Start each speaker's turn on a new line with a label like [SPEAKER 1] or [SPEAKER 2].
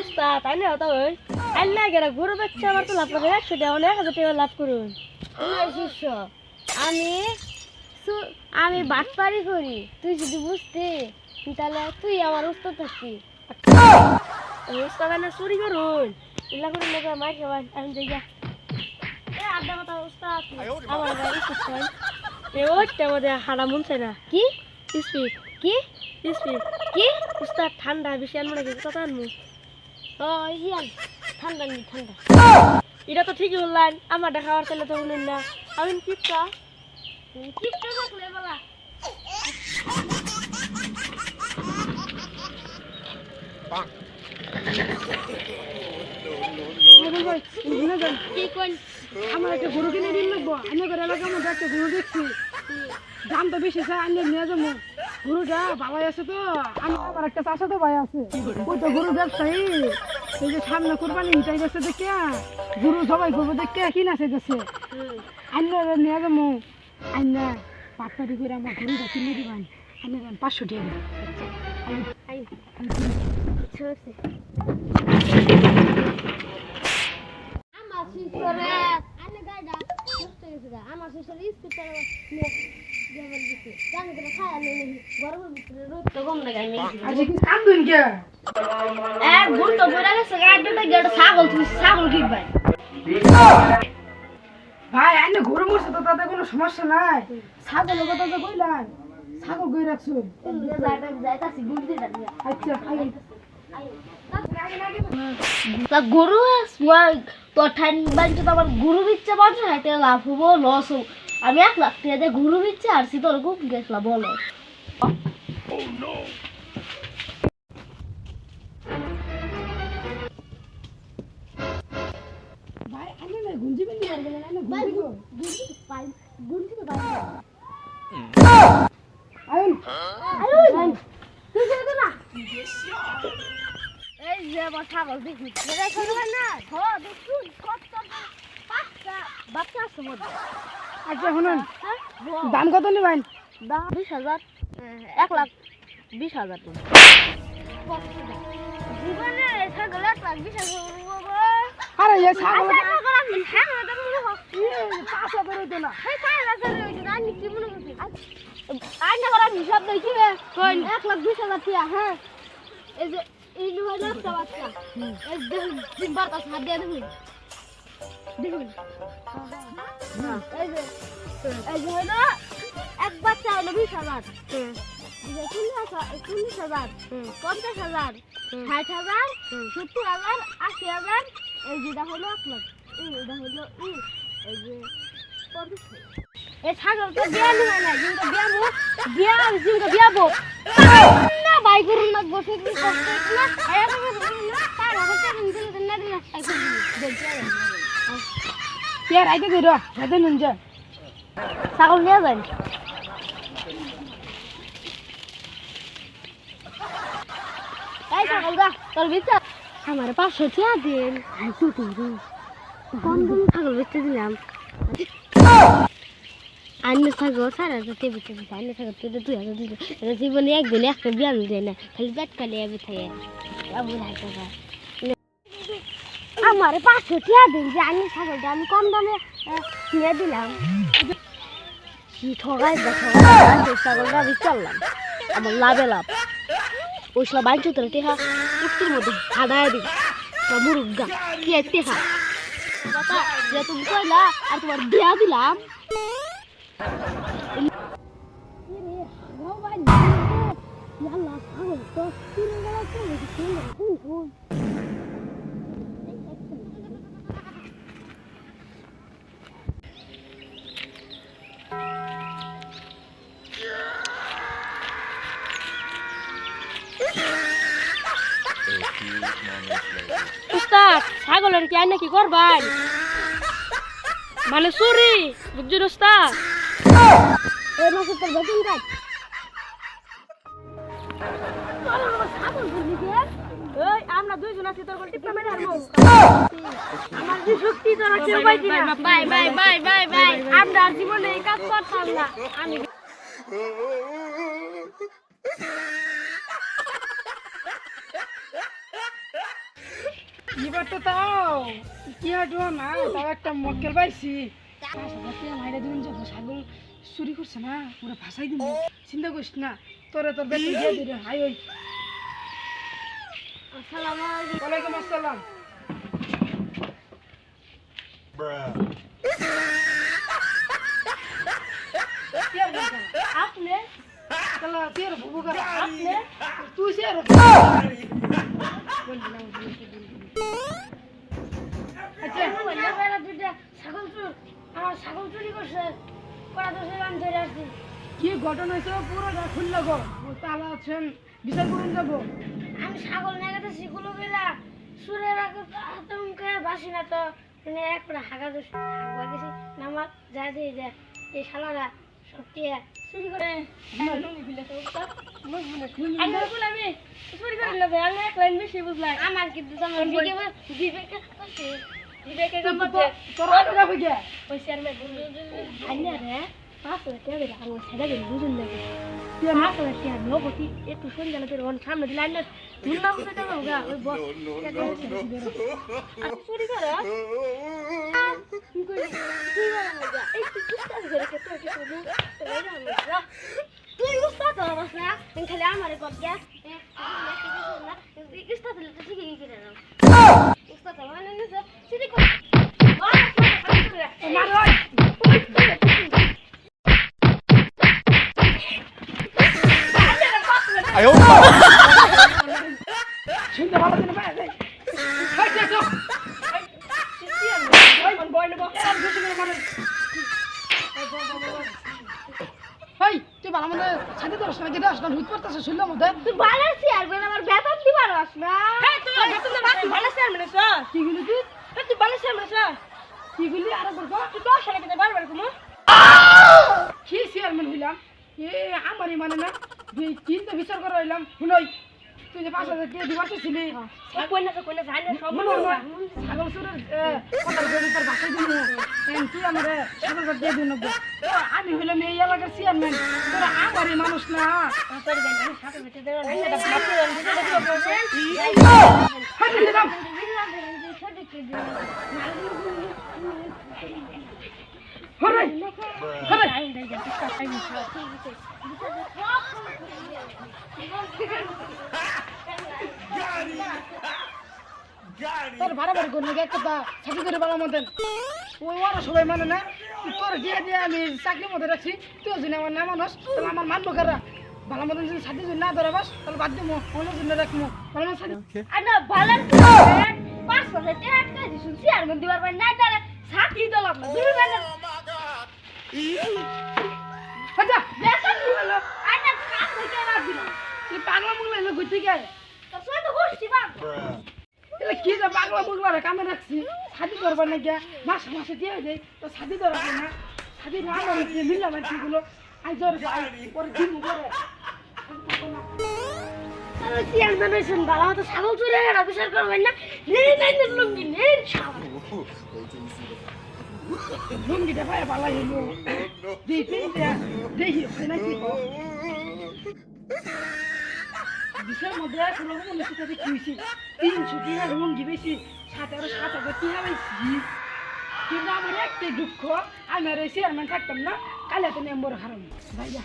[SPEAKER 1] উস্তাদ তাই না তো ওই। আল্লাহ গেরা গরু বাচ্চা আমার তো লাভ করে একশো টাকা এক হাজার টাকা লাভ করুন। শিষ্য। আমি আমি বাটপারি করি তুই যদি বুঝতে তাহলে তুই আমার উস্তাদ থাকতি। উস্তাদ না চুরি করুন। ইল্লা করে লোক মার খাবার আমি যাই আড্ডা কথা উস্তাদ আমার বাড়ি উস্তাদ এ ওইটা মধ্যে হারা মন চাই না। কি? স্পিড। কি? স্পিড। কি? উস্তাদ ঠান্ডা বেশি আনব নাকি? কত আনব? ঠান্ডা নি, ঠান্ডা। এটা তো ঠিকই বললেন, আমার খাওয়ার চাইলে তো বললেন না। আমি কোন
[SPEAKER 2] আমার একটা গরু কিনে দিন লাগবো। আমি গরু দেখছি। দাম তো বেশি, স্যার, আনলে নিয়ে যাব। গরুটা ভালোই আছে তো? আমি আবার একটা চাষা তো ভাই আছে। ওই তো গরু ব্যবসায়ী এই যে সামনে কোরবানি হিটাই গেছে দেখে। গরু সবাই গরু দেখে কিনা সেজেছে আনলে নিয়ে যাব। আন্না পাটপাটি করে আমার গরুটা কিনে দিবেন। আমি দেন পাঁচশো টাকা
[SPEAKER 1] আই আই। চলছে আমার শিশরে আনে আমি ভাই
[SPEAKER 2] আইনে গরু মরছে তো, তাতে কোনো সমস্যা নাই। ছাগলের কথা ছাগল কই রাখছো? আচ্ছা
[SPEAKER 1] গরু তো আমার গরু বিচ্ছে বাড়ছে হাইতে লাভ হব, লস হব। আমি এক লাখ টাকা দিয়ে গরু বিচ্ছে আর তোর খুব গেছিলাম বলো এই যে ছাগল দেখি। না? কত বাচ্চা আছে মধ্যে
[SPEAKER 2] আচ্ছা শুনুন।
[SPEAKER 1] হ্যাঁ?
[SPEAKER 2] দাম কত নিবেন?
[SPEAKER 1] দাম বিশ হাজার। এক লাখ বিশ হাজার
[SPEAKER 2] আরে এই ছাগল
[SPEAKER 1] এক লাখ বিশ হাজার টিয়া হ্যাঁ। এই যে এই বাচ্চা। এই দেখুন তিনবার কাছে হাত দিয়ে দেখুন। দেখুন এই যে এই যে হলো এক বাচ্চা হলো বিশ হাজার এই যে চল্লিশ হাজার পঞ্চাশ হাজার ষাট হাজার সত্তর হাজার আশি হাজার এই যেটা হলো এই যেটা হলো এই যে পঞ্চাশ এই ছাগল তো বিয়া নিবে না কিন্তু বিয়াবো বিয়া কিন্তু বিয়াবো না বাই না বসে কি করতে না সাইকেল বলতে
[SPEAKER 2] পেয়ার আইতে দিল যাতে নুন যা
[SPEAKER 1] ছাগল নিয়ে যান এই ছাগল যা তোর বিচার আমার পাঁচশো টিয়া দিন টু টু টু কম দাম ছাগল বেচতে দিলাম আন্য ছাগল সার হাজার তে বেচতে দিচ্ছে আন্য ছাগল তো দুই হাজার দিচ্ছে এটা জীবনে একদিন একটা বিয়ান দেয় না খালি পেট খালি আমি থাকে এমন হাইতে আমার পাঁচশো টিয়া দিন, যে আন্য ছাগলটা, আমি কম দামে কিনে দিলাম। কি ঠগাই ঠগাই ছাগলটা আমি চললাম। আমার লাভে লাভ। ওই সব বাইন চুতরে টেহা কুক্তির মধ্যে হাদায় দিই বা মুরুগা কে টেহা? যে তুমি কইলা, আর তোমার বিয়া দিলাম। ছাগল তো উস্তাদ ছাগলের কি আইনা কি করবাই মানে চুরি বুঝছি উস্তাদ? এই মাসে তোর বেতন কাজ আমরা দুইজন আছি তোর টিপটা মেরে হারবো আমার যে শক্তি তোরা কেউ পাইছি না? Bye bye bye bye bye আমরা জীবনে এই কাজ করতাম না। আমি
[SPEAKER 2] এবার তো তাও। কি হাঁটু না, তাও একটা মক্কেল পাইছি। মাইরা দিবেন যত ছাগল চুরি করছে না, পুরো ভাসাই দিব। চিন্তা করিস না, তোরে তোর বেতন দিয়ে হাই, ওই। ওয়ালাইকুম আসসালাম।
[SPEAKER 1] আপনি
[SPEAKER 2] তুই চেয়ার কি ঘটনা হয়েছে? পুরোটা খুললে গো। তালা আছেন বিচার করুন যাব।
[SPEAKER 1] আমি ছাগল নিয়ে গেছে শিকুলো গেলা। আগে হাতে মুখে বাসি না তো। মানে এক হাগা দোষ। হাগা গেছি নামার যা দিয়ে যা। এই শালারা সত্যি চুরি করে আমি আমি চুরি করে নেবে আমি এক লাইন বেশি বুঝলাম আমার কিন্তু আমার বিবেকে
[SPEAKER 2] তুই
[SPEAKER 1] উস্তাদ হবাস না? খালি আমারে কর গ্যাস উস্তাদ হলে তো ঠিকই করে না উস্তাদ মানে না চুরি করে
[SPEAKER 2] মার ওই শুনতে ভালো দিনে পায় যাই হাই চেক তো হাই তুই ভালো মনে ছাড়ি তোর সঙ্গে যেটা হুট শুনলাম মধ্যে
[SPEAKER 1] তুই ভালো চেয়ারম্যান আমার বেতন দিবার আস না। ভালো চেয়ারম্যান
[SPEAKER 2] কি গুলি তুই?
[SPEAKER 1] তুই ভালো চেয়ারম্যান
[SPEAKER 2] কি গুলি আরে বলব
[SPEAKER 1] তুই দশ সালে কিন্তু বারবার কমো।
[SPEAKER 2] কি চেয়ারম্যান হইলাম? এ আমারই মানে না দুই তিনটা বিচার করে হইলাম শুনই। তুই যে পাঁচ হাজার টাকা দিবার ছিলি
[SPEAKER 1] কই না কই না জানি না সব
[SPEAKER 2] মনে হয় ছাগল চোরের কথার গরু তার বাসায় দিন তুই আমার সাত হাজার দিয়ে দিন আমি হইলাম এই এলাকার চেয়ারম্যান তোরা আমারই মানুষ না
[SPEAKER 1] সরি
[SPEAKER 2] তোর ভাড়া ভাড়ি করলে একটা চাকরি করে বলার মতন ওই ওরা সবাই মানে না তোর দিয়ে দিয়ে আমি চাকরির মধ্যে রাখছি তুই যদি আমার না মানুষ তাহলে আমার মানবো কারা? ভালো মতন যদি সাথে যদি না ধরে বাস তাহলে বাদ দিব অন্য জন্য রাখব ভালো মতন সাথে
[SPEAKER 1] আনা বালার পাঁচ হাজার টাকা আটকা দিছুন চেয়ারম্যান দিবার পাই না তারা সাথী দলাম না দুই বেলা
[SPEAKER 2] আচ্ছা
[SPEAKER 1] বেতন দিলো আনা কাজ দিলাম।
[SPEAKER 2] তুই পাগলা মুগলা এলো ঘুরতে গেলে
[SPEAKER 1] তোর বসছি বাপ
[SPEAKER 2] এলে কি যে পাগলা মুগলা রে কামে রাখছি সাথী করবার না গিয়া মাসে মাসে দিয়ে দেয় তো তো রাখবে না সাথী না আমার মিললাম আর কিগুলো আই আই ওর দিন করে
[SPEAKER 1] ছাগল চুরি হয়ে বিচার করবেন না লুঙ্গি নেই
[SPEAKER 2] লুঙ্গিটা পায়ে পালা দেখি দেখি হয় নাকি বিশাল মধ্যে কোনো মনে সাথে খুঁজছি তিন ছুটি টাকা লুঙ্গি বেশি সাথে আরও সাত হাজার টাকা বেশি। কিন্তু আমার একটাই দুঃখ, আমি আর চেয়ারম্যান থাকতাম না, কালে তো মেম্বর হারাম। ভাইয়া